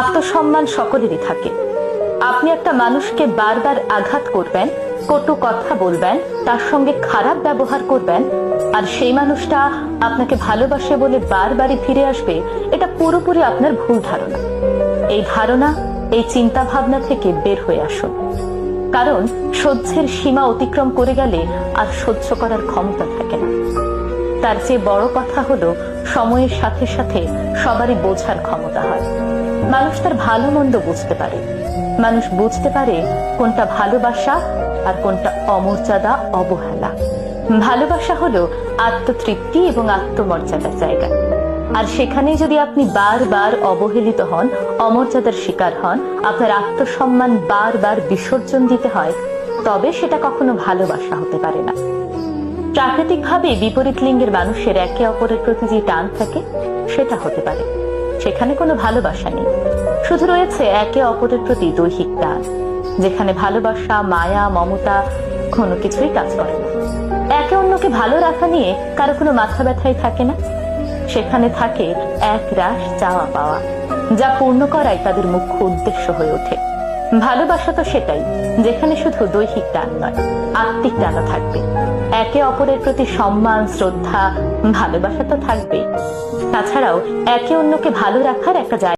আত্মসম্মান সকলেরই থাকে। আপনি একটা মানুষকে বারবার আঘাত করবেন, কটু কথা বলবেন, তার সঙ্গে খারাপ ব্যবহার করবেন, আর সেই মানুষটা আপনাকে ভালোবাসে বলে বারবারই ফিরে আসবে, এটা পুরোপুরি আপনার ভুল ধারণা। এই ধারণা, এই চিন্তা ভাবনা থেকে বের হয়ে আসুন। কারণ সহ্যের সীমা অতিক্রম করে গেলে আর সহ্য করার ক্ষমতা থাকে না। তার চেয়ে বড় কথা হলো, সময়ের সাথে সাথে সবারই বোঝার ক্ষমতা হয়। মানুষ তার ভালো মন্দ বুঝতে পারে। মানুষ বুঝতে পারে কোনটা ভালোবাসা আর কোনটা অমর্যাদা, অবহেলা। ভালোবাসা হলো আত্মতৃপ্তি এবং আত্মমর্যাদার জায়গা। আর সেখানেই যদি আপনি বারবার অবহেলিত হন, অমর্যাদার শিকার হন, আপনার আত্মসম্মান বারবার বিসর্জন দিতে হয়, তবে সেটা কখনো ভালোবাসা হতে পারে না। প্রাকৃতিকভাবে বিপরীত লিঙ্গের মানুষের একে অপরের প্রতি যে টান থাকে, সেটা হতে পারে। সেখানে কোনো ভালোবাসা নেই। শুধু রয়েছে একে অপরের প্রতি দৈহিক টান, যেখানে ভালোবাসা, মায়া, মমতা কোনো কিছুই কাজ করে না। একে অন্যকে ভালো রাখা নিয়ে কারও কোনো মাথা ব্যথাই থাকে না। সেখানে থাকে এক রাশ চাওয়া পাওয়া, যা পূর্ণ করাই তাদের মুখ্য উদ্দেশ্য হয়ে ওঠে। ভালোবাসা তো সেটাই, যেখানে শুধু দৈহিক টান নয়, আত্মিক টানও থাকবে। একে অপরের প্রতি সম্মান, শ্রদ্ধা, ভালোবাসা তো থাকবেই। তাছাড়াও একে অন্যকে ভালো রাখার একটা জায়গা